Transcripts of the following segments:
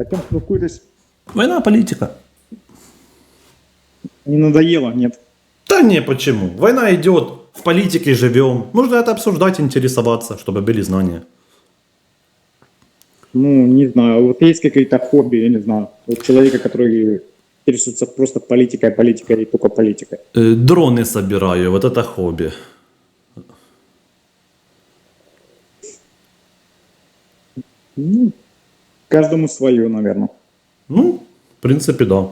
О чем спілкуєтесь? Война, политика. Не надоело, нет. Да не, почему? Война идет, в политике живем. Нужно это обсуждать, интересоваться, чтобы были знания. Ну, не знаю, вот есть какие-то хобби, я не знаю, у человека, который интересуется просто политикой, политикой и только политикой. Э, Дроны собираю, вот это хобби. Ну, каждому свое, наверное. Ну, в принципе, да.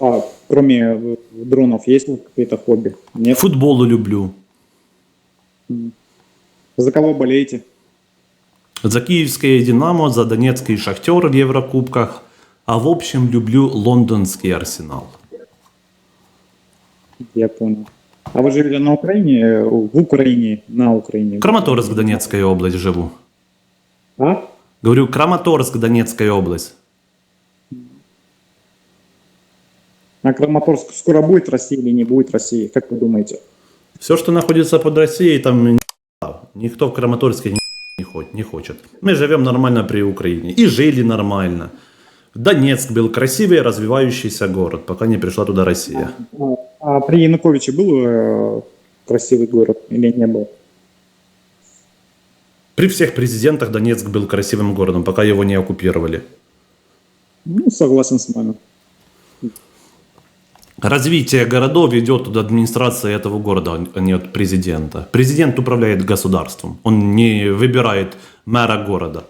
А кроме э, дронов есть какие-то хобби? Нет? Футболу люблю. За кого болеете? За киевское «Динамо», за донецкий «Шахтер» в Еврокубках. А в общем, люблю лондонский «Арсенал». Я понял. А вы живете на Украине, э, в Украине, на Украине? Краматорск, Донецкая область живу. А? Говорю, Краматорск, Донецкая область. А Краматорск скоро будет Россия или не будет России? Как вы думаете? Все, что находится под Россией, там ни- никто в Краматорске не не хочет. Мы живем нормально при Украине. И жили нормально. Донецк был красивый, развивающийся город, пока не пришла туда Россия. А, а при Януковиче был э, красивый город или не был? При всех президентах Донецк был красивым городом, пока его не оккупировали. Ну, согласен с вами. Развитие городов идет от администрации этого города, а не от президента. Президент управляет государством. Он не выбирает мэра города.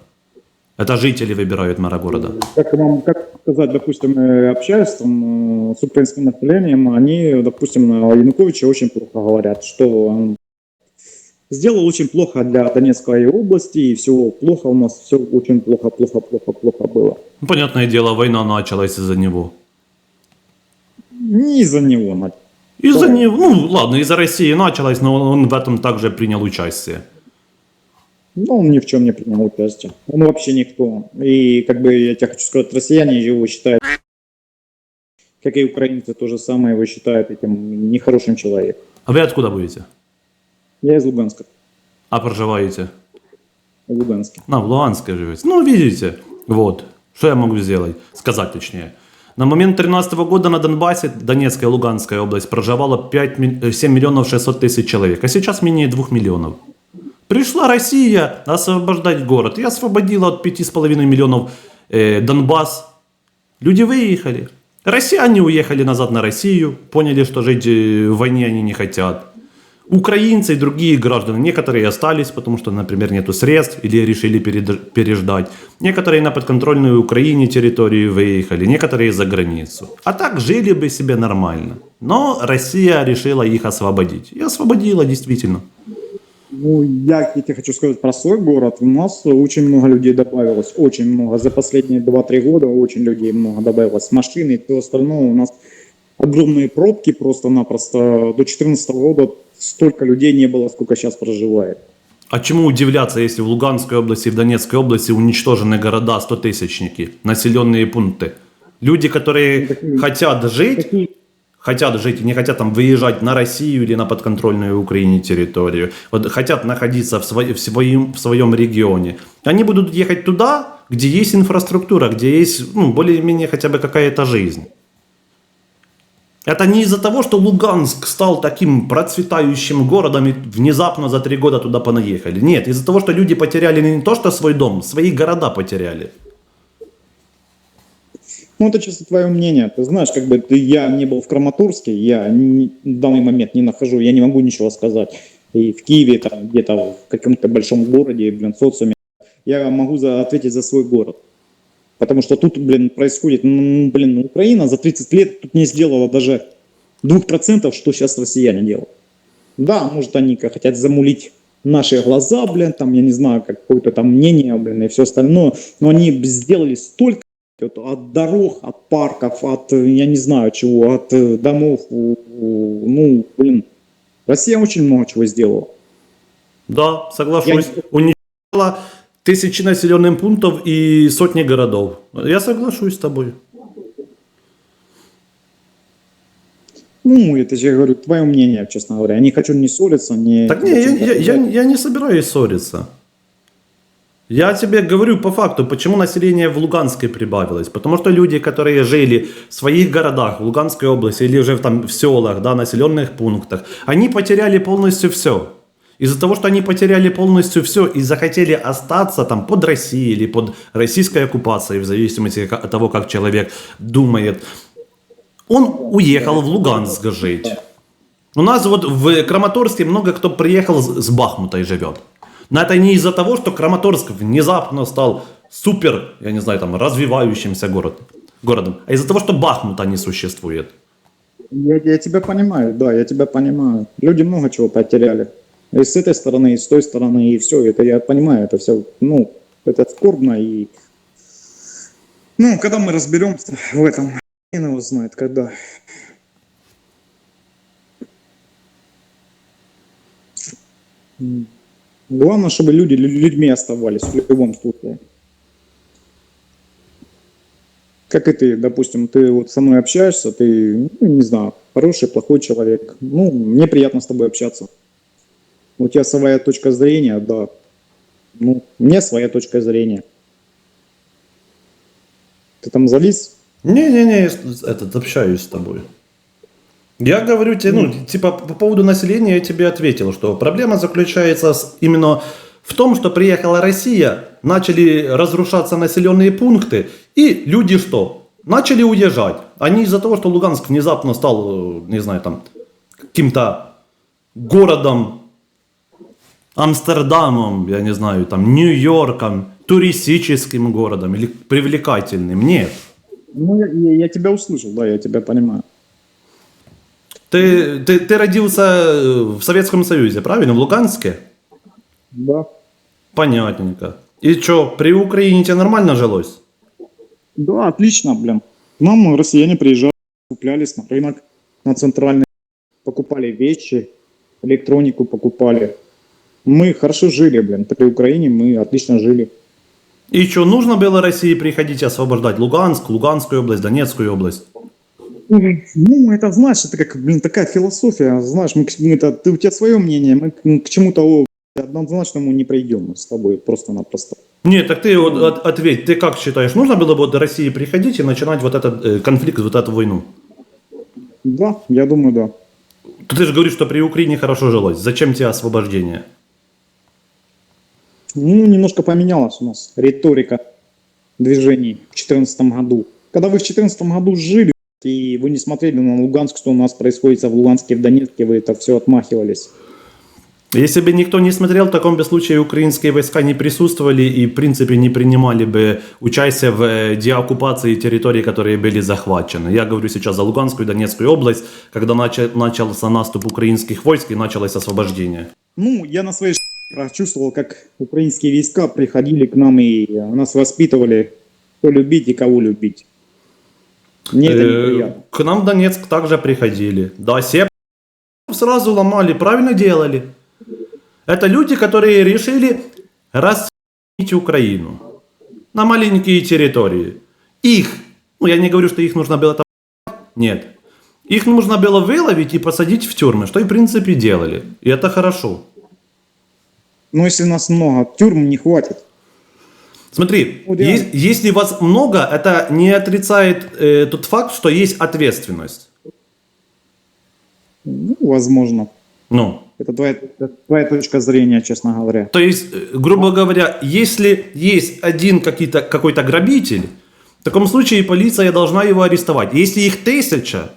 Это жители выбирают мэра города. Как вам, как сказать, допустим, э, общаюсь там, э, с украинским населением, они, допустим, на Януковича очень плохо говорят, что он сделал очень плохо для Донецкой области, и все плохо у нас, все очень плохо, плохо, плохо, плохо было. Ну, понятное дело, война началась из-за него. Не из-за него. Из-за него, ну ладно, из-за России началась, но он в этом также принял участие. Но он ни в чем не принял участие. Он вообще никто. И, как бы, я тебе хочу сказать, россияне его считают, как и украинцы, то же самое его считают этим нехорошим человеком. А вы откуда будете? Я из Луганска. А проживаете? В Луганске. На, в Луганске живете. Ну, видите, вот. Что я могу сделать? Сказать точнее. На момент 2013 года на Донбассе, Донецкая и Луганская область, проживало 5, ми- э, 7 миллионов 600 тысяч человек, а сейчас менее 2 миллионов. Пришла Россия освобождать город и освободила от 5,5 миллионов э, Донбасс. Люди выехали. Россияне уехали назад на Россию, поняли, что жить э, в войне они не хотят. Украинцы и другие граждане, некоторые остались, потому что, например, нету средств или решили переждать. Некоторые на подконтрольную Украине территорию выехали, некоторые за границу. А так жили бы себе нормально. Но Россия решила их освободить. И освободила, действительно. Ну, я тебе хочу сказать про свой город. У нас очень много людей добавилось, очень много. За последние 2-3 года очень людей много добавилось. Машины и все остальное. У нас огромные пробки просто-напросто. До 2014 года столько людей не было, сколько сейчас проживает. А чему удивляться, если в Луганской области и в Донецкой области уничтожены города, стотысячники, населенные пункты? Люди, которые Такие- хотят жить, Такие хотят жить и не хотят там выезжать на Россию или на подконтрольную Украине территорию, вот хотят находиться в, своей- в, своем, в своем регионе, они будут ехать туда, где есть инфраструктура, где есть ну, более-менее хотя бы какая-то жизнь. Это не из-за того, что Луганск стал таким процветающим городом и внезапно за три года туда понаехали. Нет, из-за того, что люди потеряли не то, что свой дом, свои города потеряли. Ну, это чисто твое мнение. Ты знаешь, как бы ты, я не был в Краматорске, я не- в данный момент не нахожу, я не могу ничего сказать. И в Киеве, там, где-то в каком-то большом городе, блин, социуме, я могу за, ответить за свой город. Потому что тут, блин, происходит, ну, блин, Украина за 30 лет тут не сделала даже 2%, что сейчас россияне делают. Да, может, они хотят замулить наши глаза, блин, там, я не знаю, какое-то там мнение, блин, и все остальное, но они сделали столько от дорог, от парков, от, я не знаю чего, от э, домов, ну, блин, Россия очень много чего сделала. Да, соглашусь. Я Уничтожила тысячи населенных пунктов и сотни городов. Я соглашусь с тобой. Ну, это же, я говорю, твое мнение, честно говоря. Я не хочу не ссориться, не... Так не, я, я, я, я не собираюсь ссориться. Я тебе говорю по факту, почему население в Луганске прибавилось. Потому что люди, которые жили в своих городах, в Луганской области или уже в, там, в селах, да, населенных пунктах, они потеряли полностью все. Из-за того, что они потеряли полностью все и захотели остаться там под Россией или под российской оккупацией, в зависимости от того, как человек думает, он уехал в Луганск жить. У нас вот в Краматорске много кто приехал с Бахмута и живет. Но это не из-за того, что Краматорск внезапно стал супер, я не знаю, там, развивающимся город, городом, а из-за того, что Бахмута не существует. Я, я тебя понимаю, да, я тебя понимаю. Люди много чего потеряли. И с этой стороны, и с той стороны, и все. Это я понимаю, это все, ну, это скорбно и... Ну, когда мы разберемся в этом, хрен его знает, когда. Главное, чтобы люди лю- людьми оставались в любом случае. Как и ты, допустим, ты вот со мной общаешься, ты, ну, не знаю, хороший, плохой человек. Ну, мне приятно с тобой общаться. У тебя своя точка зрения, да. Ну, у меня своя точка зрения. Ты там завис? Не-не-не, я этот, общаюсь с тобой. Я говорю тебе, ну, типа, по поводу населения я тебе ответил, что проблема заключается с- именно в том, что приехала Россия, начали разрушаться населенные пункты, и люди что? Начали уезжать. Они из-за того, что Луганск внезапно стал, э, не знаю, там, каким-то городом, Амстердамом, я не знаю, там, Нью-Йорком, туристическим городом или привлекательным. Нет. Ну, я, я- тебя услышал, да, я тебя понимаю. Ты, ты, ты родился э, в Советском Союзе, правильно? В Луганске? Да. Понятненько. И что, при Украине тебе нормально жилось? Да, отлично, блин. К нам россияне приезжали, куплялись на рынок, на центральный, покупали вещи, электронику покупали. Мы хорошо жили, блин. При Украине мы отлично жили. И что, нужно было России приходить и освобождать Луганск, Луганскую область, Донецкую область? Ну, это, знаешь, это как, блин, такая философия, знаешь, мы, это, ты, у тебя свое мнение, мы к, к чему-то однозначному не придем с тобой просто-напросто. Нет, так ты вот от- ответь, ты как считаешь, нужно было бы вот до России приходить и начинать вот этот э, конфликт, вот эту войну? Да, я думаю, да. Ты же говоришь, что при Украине хорошо жилось. Зачем тебе освобождение? Ну, немножко поменялась у нас риторика движений в 2014 году. Когда вы в 2014 году жили, и вы не смотрели на Луганск, что у нас происходит в Луганске, в Донецке, вы это все отмахивались. Если бы никто не смотрел, в таком бы случае украинские войска не присутствовали и, в принципе, не принимали бы участие в э, деоккупации территорий, которые были захвачены. Я говорю сейчас за Луганскую и Донецкую область, когда нача- начался наступ украинских войск и началось освобождение. Ну, я на своей прочувствовал, как украинские войска приходили к нам и нас воспитывали, кто любить и кого любить. Мне это Э, неприятно. К нам в Донецк также приходили. Да, все сразу ломали, правильно делали. Это люди, которые решили расчленить Украину на маленькие территории. Их, ну я не говорю, что их нужно было там, нет. Их нужно было выловить и посадить в тюрьмы, что и в принципе делали. И это хорошо. Но если нас много, тюрьм не хватит. Смотри, Ну, е- если вас много, это не отрицает э, тот факт, что есть ответственность. Ну, возможно. Ну, Это твоя, это твоя точка зрения, честно говоря. То есть, э, грубо говоря, если есть один какие-то, какой-то грабитель, в таком случае полиция должна его арестовать. Если их тысяча,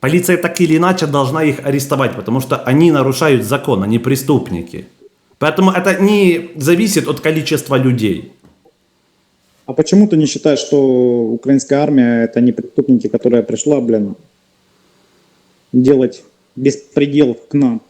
полиция так или иначе должна их арестовать, потому что они нарушают закон, они преступники. Поэтому это не зависит от количества людей. А почему ты не считаешь, что украинская армия это не преступники, которая пришла, блин, делать беспредел к нам?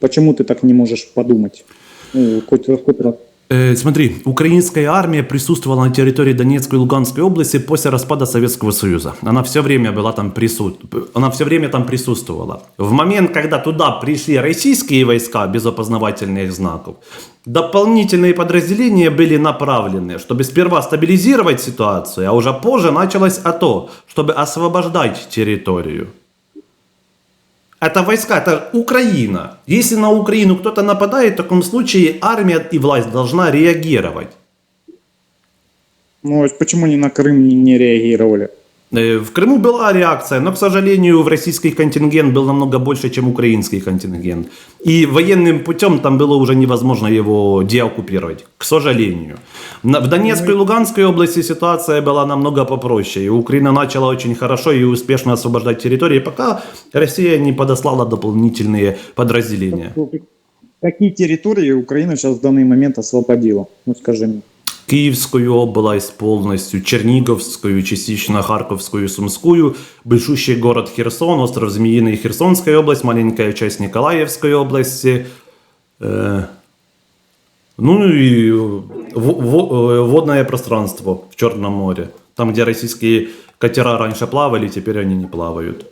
Почему ты так не можешь подумать? Ну, хоть, хоть раз. Э, смотри, украинская армия присутствовала на территории Донецкой и Луганской области после распада Советского Союза. Она все время была там присут... Она все время там присутствовала. В момент, когда туда пришли российские войска без опознавательных знаков, дополнительные подразделения были направлены, чтобы сперва стабилизировать ситуацию, а уже позже началось АТО, чтобы освобождать территорию. Это войска, это Украина. Если на Украину кто-то нападает, в таком случае армия и власть должна реагировать. Ну, а почему они на Крым не, не реагировали? Э, В Крыму была реакция, но, к сожалению, в российский контингент был намного больше, чем украинский контингент. И военным путем там было уже невозможно его деоккупировать, к сожалению. В Донецкой и Луганской области ситуация была намного попроще. И Украина начала очень хорошо и успешно освобождать территории, пока Россия не подослала дополнительные подразделения. Какие территории Украина сейчас в данный момент освободила? Ну, скажи мне. Киевскую область полностью, Черниговскую, частично Харьковскую, Сумскую, большущий город Херсон, остров Змеиный, Херсонская область, маленькая часть Николаевской области. Э, ну и э, водное пространство в Черном море. Там, где российские катера раньше плавали, теперь они не плавают.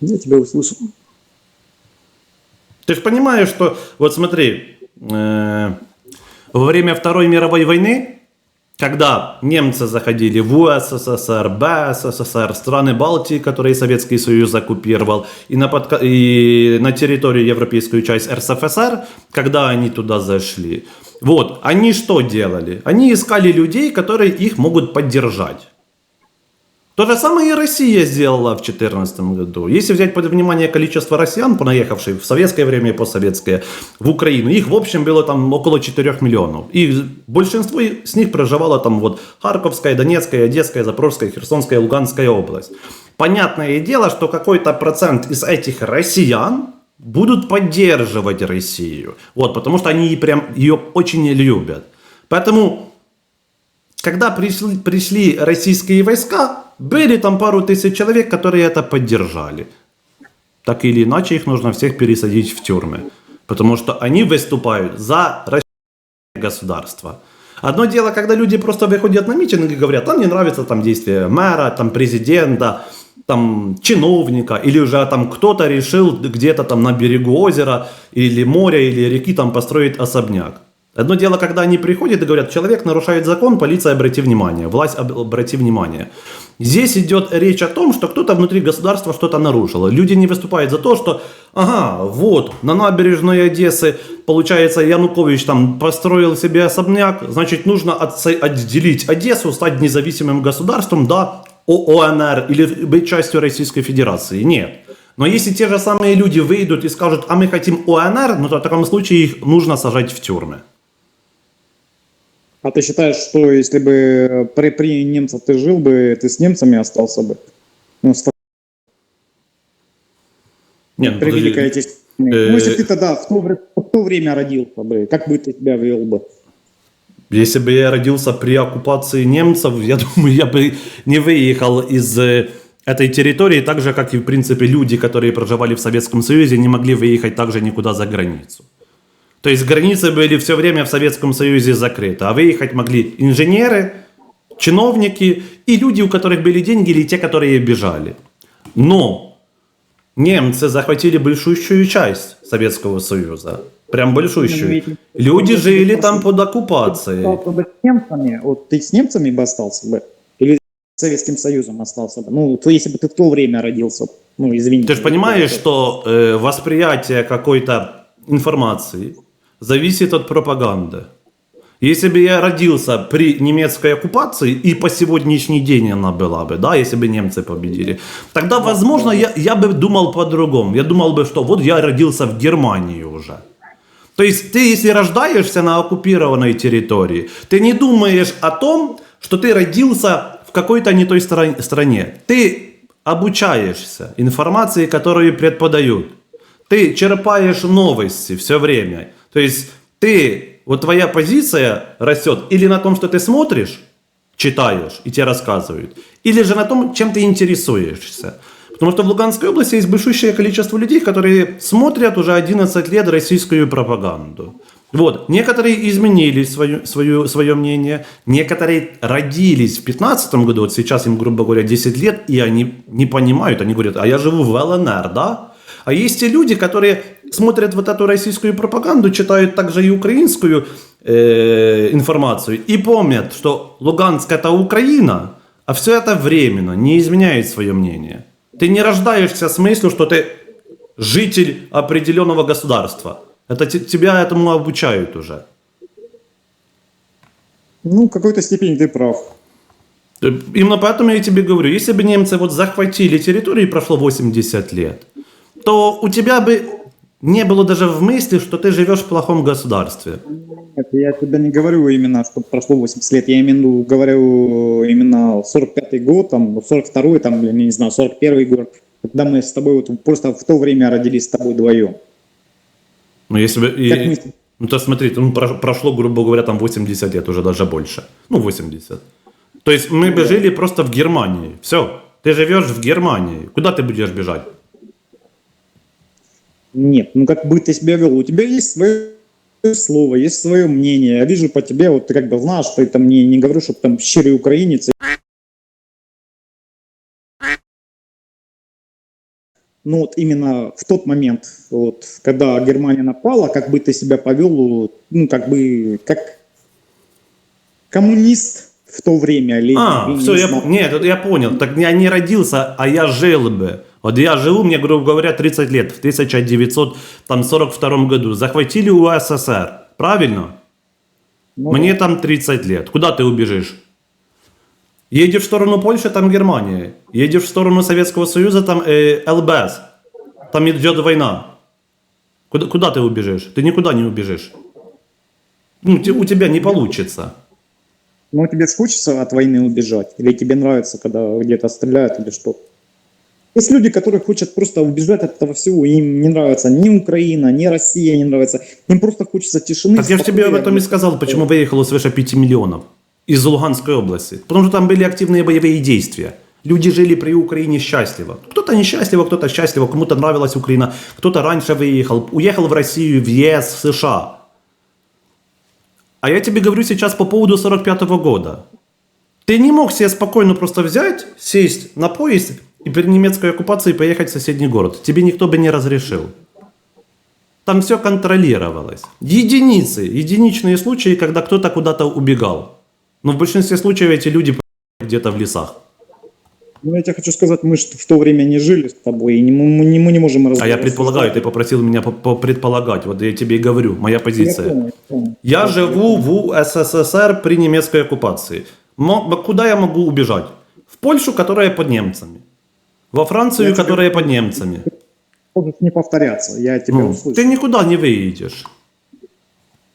Я тебя услышал. Ты же понимаешь, что, вот смотри, э, во время Второй мировой войны, когда немцы заходили в УССР, БССР, страны Балтии, которые Советский Союз оккупировал, и на, подка- и на территорию европейскую часть РСФСР, когда они туда зашли, вот, они что делали? Они искали людей, которые их могут поддержать. То же самое и Россия сделала в 2014 году. Если взять под внимание количество россиян, понаехавших в советское время и постсоветское в Украину, их в общем было там около 4 миллионов. И большинство с них проживало там вот Харьковская, Донецкая, Одесская, Запорожская, Херсонская, Луганская область. Понятное дело, что какой-то процент из этих россиян будут поддерживать Россию. Вот, потому что они прям ее очень любят. Поэтому когда пришли, пришли российские войска, были там пару тысяч человек, которые это поддержали. Так или иначе, их нужно всех пересадить в тюрьмы. Потому что они выступают за государство. Одно дело, когда люди просто выходят на митинг и говорят, там не нравится там действие мэра, там президента, там чиновника, или уже там кто-то решил где-то там на берегу озера или моря или реки там построить особняк. Одно дело, когда они приходят и говорят, человек нарушает закон, полиция обрати внимание, власть об- обрати внимание. Здесь идет речь о том, что кто-то внутри государства что-то нарушил. Люди не выступают за то, что, ага, вот, на набережной Одессы, получается, Янукович там построил себе особняк, значит, нужно отделить Одессу, стать независимым государством, да, О- ОНР или быть частью Российской Федерации. Нет. Но если те же самые люди выйдут и скажут, а мы хотим ОНР, ну то в таком случае их нужно сажать в тюрьмы. А ты считаешь, что если бы при, при немцах ты жил бы, ты с немцами остался бы? Ну, с Нет, ну, при подожди. Великой Отечественной. Э, Ну, если ты тогда в то, в то время родился бы, как бы ты себя вел бы? Если бы я родился при оккупации немцев, я думаю, я бы не выехал из э, этой территории, так же, как и, в принципе, люди, которые проживали в Советском Союзе, не могли выехать также никуда за границу. То есть границы были все время в Советском Союзе закрыты, а выехать могли инженеры, чиновники и люди, у которых были деньги, или те, которые бежали. Но немцы захватили большущую часть Советского Союза. Прям большущую. Ну, Люди жили там под оккупацией. С немцами, вот ты с немцами бы остался бы? Или с Советским Союзом остался бы? Ну, то если бы ты в то время родился, ну, извини. Ты же понимаешь, что э, восприятие какой-то информации зависит от пропаганды. Если бы я родился при немецкой оккупации, и по сегодняшний день она была бы, да, если бы немцы победили, тогда, возможно, я, я бы думал по-другому. Я думал бы, что вот я родился в Германии уже. То есть ты, если рождаешься на оккупированной территории, ты не думаешь о том, что ты родился в какой-то не той стра- стране. Ты обучаешься информации, которую преподают. Ты черпаешь новости все время. То есть ты, вот твоя позиция растет или на том, что ты смотришь, читаешь и тебе рассказывают, или же на том, чем ты интересуешься. Потому что в Луганской области есть большущее количество людей, которые смотрят уже 11 лет российскую пропаганду. Вот, некоторые изменили свое, свое, свое мнение, некоторые родились в 15 году, вот сейчас им, грубо говоря, 10 лет, и они не понимают, они говорят, а я живу в ЛНР, да? А есть те люди, которые смотрят вот эту российскую пропаганду, читают также и украинскую э, информацию и помнят, что Луганск это Украина, а все это временно, не изменяет свое мнение. Ты не рождаешься с мыслью, что ты житель определенного государства. Это те- тебя этому обучают уже. Ну, в какой-то степени ты прав. Именно поэтому я тебе говорю, если бы немцы вот захватили территорию и прошло 80 лет, то у тебя бы не было даже в мысли, что ты живешь в плохом государстве. Нет, я тебе не говорю именно, что прошло 80 лет, я имею в виду, говорю именно 45-й год, там, 42-й, там, я не знаю, 41-й год, когда мы с тобой вот просто в то время родились с тобой вдвоем. Ну, если бы... и- мы- Ну, то смотри, ну, про- прошло, грубо говоря, там 80 лет, уже даже больше. Ну, 80. То есть мы бы жили просто в Германии. Все. Ты живешь в Германии. Куда ты будешь бежать? Нет, ну как бы ты себя вел, у тебя есть свое слово, есть свое мнение. Я вижу по тебе, вот ты как бы знаешь, что это мне не говорю, что ты там щирый украинец. Ну вот именно в тот момент, вот, когда Германия напала, как бы ты себя повел, ну как бы как коммунист в то время. Или, А, или все, не я, нет, я понял. Так я не родился, а я жил бы. Вот я живу, мне, грубо говоря, 30 лет, в 1942 году. Захватили УССР, правильно? Ну, Мне там 30 лет. Куда ты убежишь? Едешь в сторону Польши, там Германия. Едешь в сторону Советского Союза, там э, ЛБС. Там идет война. Куда, куда ты убежишь? Ты никуда не убежишь. Ну, у тебя не получится. Ну, тебе ж хочется от войны убежать? Или тебе нравится, когда где-то стреляют или что? Есть люди, которые хотят просто убежать от этого всего. Им не нравится ни Украина, ни Россия не нравится. Им просто хочется тишины. Так я же тебе об этом и сказал, почему выехало свыше 5 миллионов из Луганской области. Потому что там были активные боевые действия. Люди жили при Украине счастливо. Кто-то несчастливо, кто-то счастливо, кому-то нравилась Украина, кто-то раньше выехал, уехал в Россию, в ЕС, в США. А я тебе говорю сейчас по поводу 45 года. Ты не мог себе спокойно просто взять, сесть на поезд и при немецкой оккупации поехать в соседний город. Тебе никто бы не разрешил. Там все контролировалось. Единицы, единичные случаи, когда кто-то куда-то убегал. Но в большинстве случаев эти люди где-то в лесах. Ну, я тебе хочу сказать, мы в то время не жили с тобой, и не- мы, не, мы не можем А я разговаривать. предполагаю, ты попросил меня по- по- предполагать. Вот я тебе и говорю, моя Я позиция. понял, я понял. Я живу в УССР при немецкой оккупации. Мо- Куда я могу убежать? В Польшу, которая под немцами. Во Францию, Я тебе- которая под немцами. Можешь не повторяться, я тебя Ну, услышу. ты никуда не выйдешь.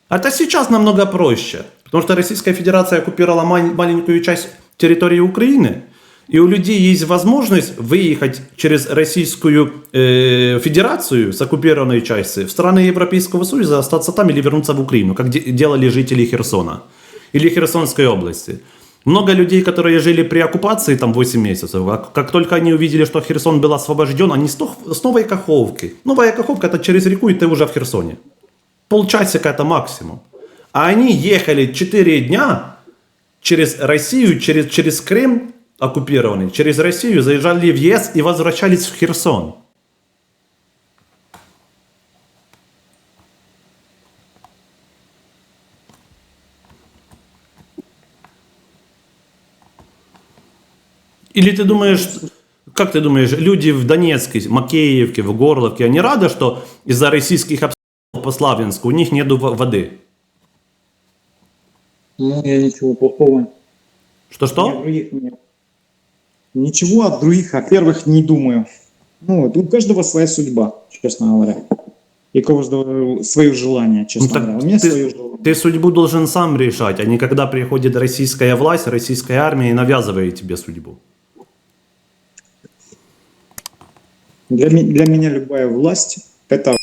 Это сейчас намного проще, потому что Российская Федерация оккупировала мал- маленькую часть территории Украины, и у людей есть возможность выехать через Российскую э, Федерацию с оккупированной части в страны Европейского Союза, остаться там или вернуться в Украину, как де- делали жители Херсона или Херсонской области. Много людей, которые жили при оккупации там 8 месяцев, а как только они увидели, что Херсон был освобожден, они с, с Новой Каховки. Новая Каховка это через реку, и ты уже в Херсоне. Полчасика это максимум. А они ехали 4 дня через Россию, через, через Крым оккупированный, через Россию заезжали в ЕС и возвращались в Херсон. Или ты думаешь, как ты думаешь, люди в Донецке, Макеевке, в Горловке, они рады, что из-за российских обстрелов по Славянску у них нету в- воды? Ну, я ничего плохого. Что-что? Ничего от других, о первых не думаю. Ну, вот у каждого своя судьба, честно говоря. И у каждого свое желание, честно Ну, говоря. У меня ты- свое желание. Ты судьбу должен сам решать, а не когда приходит российская власть, российская армия и навязывает тебе судьбу. Для, для меня любая власть это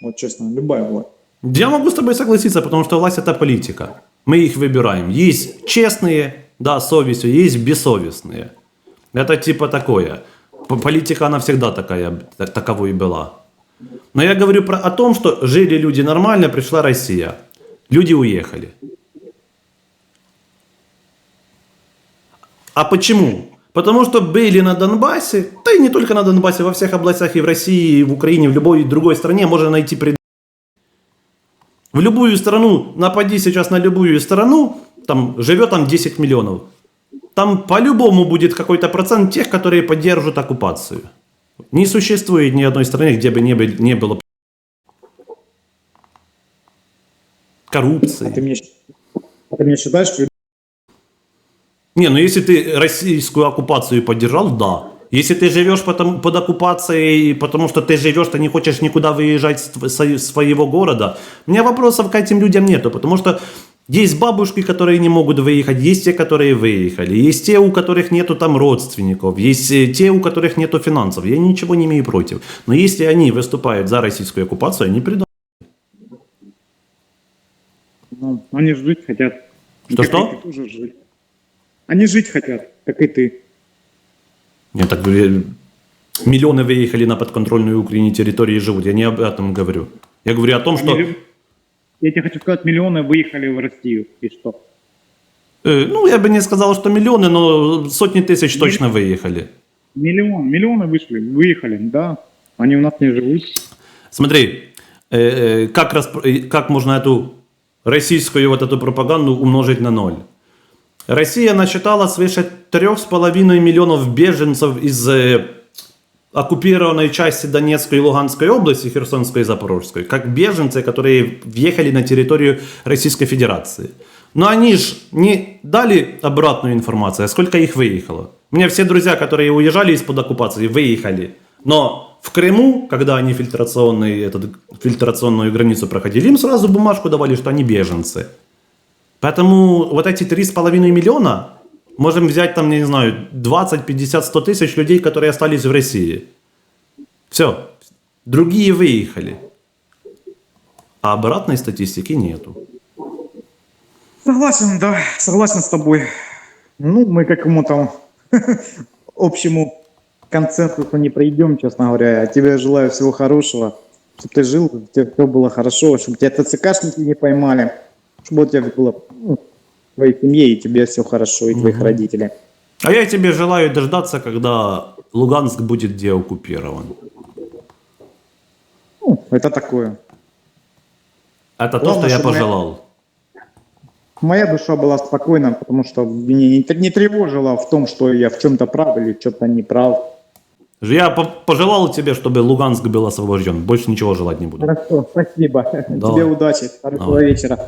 вот честно, любая власть. Я могу с тобой согласиться, потому что власть это политика. Мы их выбираем. Есть честные, да, совестью, есть бессовестные. Это типа такое. Политика, она всегда такая, так- таковой и была. Но я говорю про, о том, что жили люди нормально, пришла Россия. Люди уехали. А почему? Потому что были на Донбассе, да и не только на Донбассе, во всех областях и в России, и в Украине, в любой другой стране можно найти пред... В любую страну, напади сейчас на любую страну, там живет там 10 миллионов. там по-любому будет какой-то процент тех, которые поддержат оккупацию. Не существует ни одной страны, где бы не, бы- не было коррупции. А ты мне, а ты мне считаешь, что Не, ну если ты российскую оккупацию поддержал, да. Если ты живешь потом, под оккупацией, потому что ты живешь, ты не хочешь никуда выезжать с своего города, у меня вопросов к этим людям нету, потому что есть бабушки, которые не могут выехать, есть те, которые выехали, есть те, у которых нету там родственников, есть э, те, у которых нету финансов. Я ничего не имею против. Но если они выступают за российскую оккупацию, они придут. ну, они жить хотят? Что-что? Тоже жить. Они жить хотят, как и ты. Я так говорю, миллионы выехали на подконтрольную Украине территории и живут. Я не об этом говорю. Я говорю о том, что... Я тебе хочу сказать, миллионы выехали в Россию. И что? Э, Ну, я бы не сказал, что миллионы, но сотни тысяч точно выехали. Миллион, миллионы вышли, выехали, да. Они у нас не живут. Смотри, э, э, как, расп- э, как можно эту российскую вот эту пропаганду умножить на ноль? Россия насчитала свыше 3,5 миллионов беженцев из э, оккупированной части Донецкой и Луганской области, Херсонской и Запорожской, как беженцы, которые въехали на территорию Российской Федерации. Но они же не дали обратную информацию, а сколько их выехало. У меня все друзья, которые уезжали из-под оккупации, выехали. Но в Крыму, когда они фильтрационный, этот, фильтрационную границу проходили, им сразу бумажку давали, что они беженцы. Поэтому вот эти 3,5 миллиона можем взять там, не знаю, 20, 50, 100 тысяч людей, которые остались в России. Все. Другие выехали. А обратной статистики нету. Согласен, да, согласен с тобой. Ну, мы к какому-то общему консенсусу не придем, честно говоря. Я тебе желаю всего хорошего, чтобы ты жил, чтобы тебе все было хорошо, чтобы тебя ТЦКшники не поймали, чтобы у тебя было ну, в твоей семье и тебе все хорошо, и твоих родителей. А я тебе желаю дождаться, когда Луганск будет деоккупирован. Ну, это такое. Это то, что я пожелал. Моя душа была спокойна, потому что меня не, не тревожило в том, что я в чем-то прав или в чем-то не прав. Я по- пожелал тебе, чтобы Луганск был освобожден. Больше ничего желать не буду. Хорошо, спасибо. Давай. Тебе удачи, хорошего Давай. вечера.